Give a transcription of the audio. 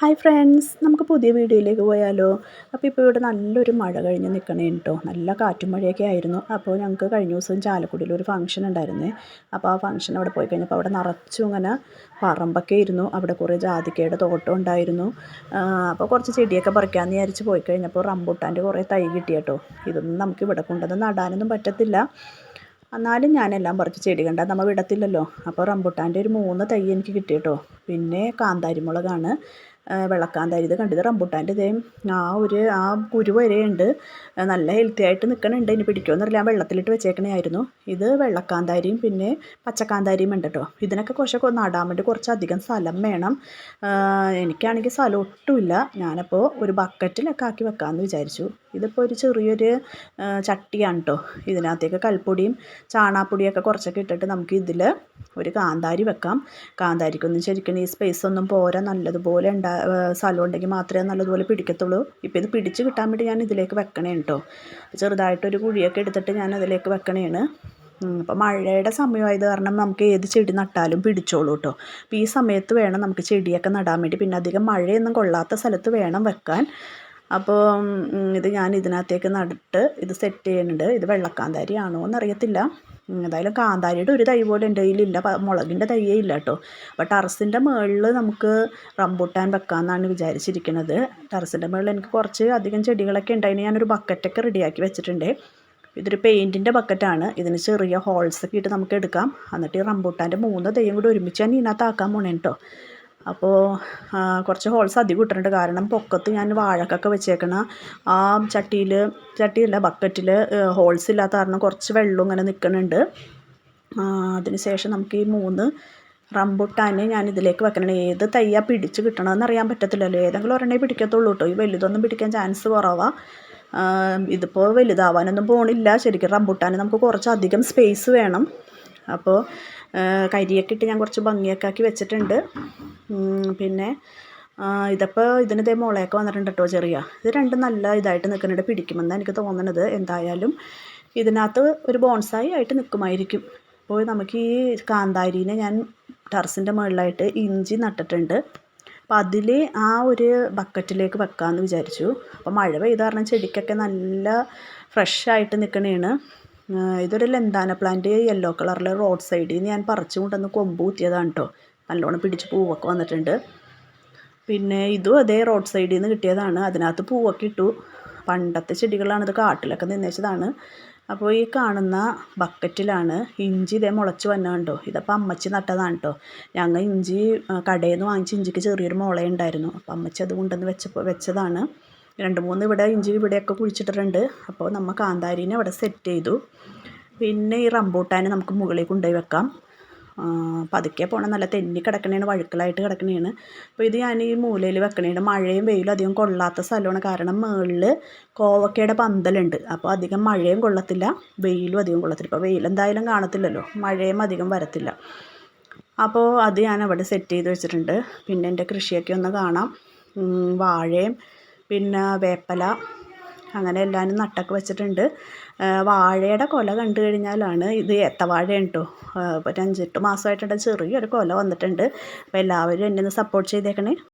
Hi friends നമുക്ക് പുതിയ വീഡിയോയിലേക്ക് പോയാലോ? അപ്പോൾ ഇപ്പോൾ ഇവിടെ നല്ലൊരു മഴ കഴിഞ്ഞ് നിൽക്കണേ കേട്ടോ നല്ല കാറ്റും മഴയൊക്കെ ആയിരുന്നു. അപ്പോൾ ഞങ്ങൾക്ക് കഴിഞ്ഞ ദിവസം ചാലക്കുടിയിൽ ഒരു ഫംഗ്ഷൻ ഉണ്ടായിരുന്നേ. അപ്പോൾ ആ ഫംഗ്ഷൻ അവിടെ പോയി കഴിഞ്ഞപ്പോൾ അവിടെ നിറച്ചും ഇങ്ങനെ പറമ്പൊക്കെ ഇരുന്നു അവിടെ കുറേ ജാതിക്കയുടെ തോട്ടം ഉണ്ടായിരുന്നു. അപ്പോൾ കുറച്ച് ചെടിയൊക്കെ പറിക്കാമെന്ന് വിചാരിച്ച് പോയി കഴിഞ്ഞപ്പോൾ റംബൂട്ടാന്റെ കുറേ തൈ കിട്ടി കേട്ടോ. ഇതൊന്നും നമുക്ക് ഇവിടെ കൊണ്ടുവന്ന് നടാനൊന്നും പറ്റത്തില്ല. എന്നാലും ഞാനെല്ലാം പറിച്ച് ചെടി കണ്ടാൽ നമ്മൾ വിടത്തില്ലല്ലോ. അപ്പോൾ റംബൂട്ടാന്റെ ഒരു മൂന്ന് തൈ എനിക്ക് കിട്ടി കേട്ടോ. പിന്നെ കാന്താരിമുളകാണ്. വെള്ളക്കാന്താരി ഇത് കണ്ടത് റംബുട്ടാന്റെ ഇതേ ആ ഒരു ആ കുരു വരെയുണ്ട്. നല്ല ഹെൽത്തി ആയിട്ട് നിൽക്കണുണ്ട് ഇനി പിടിക്കുമെന്നറിയില്ല ഞാൻ വെള്ളത്തിലിട്ട് വെച്ചേക്കണായിരുന്നു ഇത് വെള്ളക്കാന്താരിയും പിന്നെ പച്ചക്കാന്താരിയും ഉണ്ട് കേട്ടോ ഇതിനൊക്കെ കുറച്ചൊക്കെ നടാൻ വേണ്ടി കുറച്ചധികം സ്ഥലം വേണം. എനിക്കാണെങ്കിൽ സ്ഥലം ഒട്ടുമില്ല. ഞാനപ്പോൾ ഒരു ബക്കറ്റിലൊക്കെ ആക്കി വെക്കാമെന്ന് വിചാരിച്ചു. ഇതിപ്പോൾ ഒരു ചെറിയൊരു ചട്ടിയാണ് കേട്ടോ ഇതിനകത്തേക്ക് കൽപ്പൊടിയും ചാണാപ്പൊടിയൊക്കെ കുറച്ചൊക്കെ ഇട്ടിട്ട് നമുക്ക് ഇതിൽ ഒരു കാന്താരി വെക്കാം. കാന്താരിക്കൊന്നും ശരിക്കും ഈ സ്പേസ് ഒന്നും പോരാ നല്ലതുപോലെ ഉണ്ടാ സ്ഥലം ഉണ്ടെങ്കിൽ മാത്രമേ നല്ലതുപോലെ പിടിക്കത്തുള്ളൂ. ഇപ്പോൾ ഇത് പിടിച്ച് കിട്ടാൻ വേണ്ടി ഞാൻ ഇതിലേക്ക് വെക്കണേ കേട്ടോ ചെറുതായിട്ടൊരു കുഴിയൊക്കെ എടുത്തിട്ട് ഞാൻ അതിലേക്ക് വെക്കണേണ്. അപ്പോൾ മഴയുടെ സമയമായത് കാരണം നമുക്ക് ഏത് ചെടി നട്ടാലും പിടിച്ചോളൂ കേട്ടോ അപ്പോൾ ഈ സമയത്ത് വേണം നമുക്ക് ചെടിയൊക്കെ നടാൻ വേണ്ടി. പിന്നെ അധികം മഴയൊന്നും കൊള്ളാത്ത സ്ഥലത്ത് വേണം വെക്കാൻ. അപ്പോൾ ഇത് ഞാൻ ഇതിനകത്തേക്ക് നട്ടിട്ട് ഇത് സെറ്റ് ചെയ്യുന്നുണ്ട്. ഇത് വെള്ളക്കാന്താരി ആണോ എന്നറിയത്തില്ല എന്തായാലും കാന്താരിയുടെ ഒരു തൈ പോലും എന്റെ കയ്യിലില്ല മുളകിന്റെ തൈയേ ഇല്ല കേട്ടോ. അപ്പോൾ ടെറസിന്റെ മുകളിൽ നമുക്ക് റംബൂട്ടാൻ വെക്കാമെന്നാണ് വിചാരിച്ചിരിക്കുന്നത് ടെറസിന്റെ മുകളിൽ എനിക്ക് കുറച്ച് അധികം ചെടികളൊക്കെ ഉണ്ടായിന് ഞാനൊരു ബക്കറ്റൊക്കെ റെഡിയാക്കി വെച്ചിട്ടുണ്ട്. ഇതൊരു പെയിന്റിന്റെ ബക്കറ്റാണ് ഇതിന് ചെറിയ ഹോൾസൊക്കെ ഇട്ട് നമുക്ക് എടുക്കാം. എന്നിട്ട് ഈ റംബൂട്ടാന്റെ മൂന്ന് തൈയും കൂടി ഒരുമിച്ച് ഞാൻ ഇതിനകത്താക്കാൻ പോണേ കേട്ടോ അപ്പോൾ കുറച്ച് ഹോൾസ് അധികം ഇട്ടിട്ടുണ്ട്. കാരണം പൊക്കത്ത് ഞാൻ വാഴക്കൊക്കെ വെച്ചേക്കണ. ആ ചട്ടിയിൽ ചട്ടിയല്ല ബക്കറ്റിൽ ഹോൾസ് ഇല്ലാത്ത കാരണം കുറച്ച് വെള്ളം ഇങ്ങനെ നിൽക്കുന്നുണ്ട് അതിനുശേഷം നമുക്ക് ഈ മൂന്ന് റംബുട്ടാൻ ഞാൻ ഇതിലേക്ക് വെക്കണം ഏത് തയ്യാ പിടിച്ച് കിട്ടണമെന്ന് അറിയാൻ പറ്റത്തില്ലല്ലോ. ഏതെങ്കിലും ഒരെണ്ണേ പിടിക്കത്തുള്ളൂ കേട്ടോ ഈ വലുതൊന്നും പിടിക്കാൻ ചാൻസ് കുറവാണ് ഇതിപ്പോൾ വലുതാവാനൊന്നും പോണില്ല. ശരിക്കും റംബുട്ടാൻ നമുക്ക് കുറച്ചധികം സ്പേസ് വേണം. അപ്പോൾ കരിയൊക്കെ ഇട്ട് ഞാൻ കുറച്ച് ഭംഗിയൊക്കെ ആക്കി വെച്ചിട്ടുണ്ട്. പിന്നെ ഇതിപ്പോൾ ഇതിന് ഇതേ മുളയൊക്കെ വന്നിട്ടുണ്ട് കേട്ടോ ചെറിയ. ഇത് രണ്ടും നല്ല ഇതായിട്ട് നിൽക്കുന്നുണ്ട്. പിടിക്കുമെന്നാണ് എനിക്ക് തോന്നുന്നത് എന്തായാലും ഇതിനകത്ത് ഒരു ബോൺസായി ആയിട്ട് നിൽക്കുമായിരിക്കും. അപ്പോൾ നമുക്ക് ഈ കാന്താരിനെ ഞാൻ ടെറസിന്റെ മുകളിലായിട്ട് ഇഞ്ചി നട്ടിട്ടുണ്ട്. അപ്പോൾ അതിൽ ആ ഒരു ബക്കറ്റിലേക്ക് വെക്കാമെന്ന് വിചാരിച്ചു. അപ്പോൾ മഴ പെയ്ത കാരണം ചെടിക്കൊക്കെ നല്ല ഫ്രഷായിട്ട് നിൽക്കണേണ്. ഇതൊരു ലെന്താന പ്ലാന്റ് യെല്ലോ കളറിലെ റോഡ് സൈഡിൽ നിന്ന് ഞാൻ പറിച്ചു കൊണ്ടുവന്ന് കൊമ്പ് കുത്തിയതാണ് കേട്ടോ നല്ലോണം പിടിച്ച് പൂവൊക്കെ വന്നിട്ടുണ്ട്. പിന്നെ ഇതും അതേ റോഡ് സൈഡിൽ നിന്ന് കിട്ടിയതാണ്. അതിനകത്ത് പൂവൊക്കെ ഇട്ടു. പണ്ടത്തെ ചെടികളാണ് ഇത് കാട്ടിലൊക്കെ നിന്നേച്ചതാണ്. അപ്പോൾ ഈ കാണുന്ന ബക്കറ്റിലാണ് ഇഞ്ചി ഇതേ മുളച്ച് വന്നുണ്ടോ ഇതപ്പം അമ്മച്ചി നട്ടതാണ് കേട്ടോ ഞങ്ങൾ ഇഞ്ചി കടയിൽ നിന്ന് വാങ്ങിച്ച് ഇഞ്ചിക്ക് ചെറിയൊരു മുളയുണ്ടായിരുന്നു. അപ്പോൾ അമ്മച്ചി അത് കൊണ്ടുവന്ന് വെച്ചപ്പോൾ വെച്ചതാണ്. രണ്ട് മൂന്ന് ഇവിടെ ഇഞ്ചി ഇവിടെയൊക്കെ കുഴിച്ചിട്ടിട്ടുണ്ട്. അപ്പോൾ നമ്മൾ കാന്താരീനെ അവിടെ സെറ്റ് ചെയ്തു. പിന്നെ ഈ റംബൂട്ടാനെ നമുക്ക് മുകളിൽ കൊണ്ടുപോയി വെക്കാം. പതുക്കെ പോകണം നല്ല തെന്നി കിടക്കണേണ് വഴുക്കലായിട്ട് കിടക്കണേണ്. അപ്പോൾ ഇത് ഞാൻ ഈ മൂലയിൽ വെക്കണേണ്. മഴയും വെയിലും അധികം കൊള്ളാത്ത സ്ഥലമാണ്. കാരണം മുകളിൽ കോവക്കയുടെ പന്തലുണ്ട്. അപ്പോൾ അധികം മഴയും കൊള്ളത്തില്ല വെയിലും അധികം കൊള്ളത്തില്ല. ഇപ്പോൾ വെയിൽ എന്തായാലും കാണത്തില്ലല്ലോ. മഴയും അധികം വരത്തില്ല. അപ്പോൾ അത് ഞാൻ അവിടെ സെറ്റ് ചെയ്ത് വെച്ചിട്ടുണ്ട്. പിന്നെ എന്റെ കൃഷിയൊക്കെ ഒന്ന് കാണാം. വാഴയും പിന്നെ വേപ്പല അങ്ങനെ എല്ലാവരും നട്ടൊക്കെ വെച്ചിട്ടുണ്ട്. വാഴയുടെ കൊല കണ്ടു കഴിഞ്ഞാലാണ് ഇത് ഏത്തവാഴയാണ് കേട്ടോ ഒരു അഞ്ചെട്ട് മാസമായിട്ടുണ്ട്. ചെറിയൊരു കൊല വന്നിട്ടുണ്ട്. അപ്പോൾ എല്ലാവരും എന്നെ ഒന്ന് സപ്പോർട്ട് ചെയ്തേക്കണേ.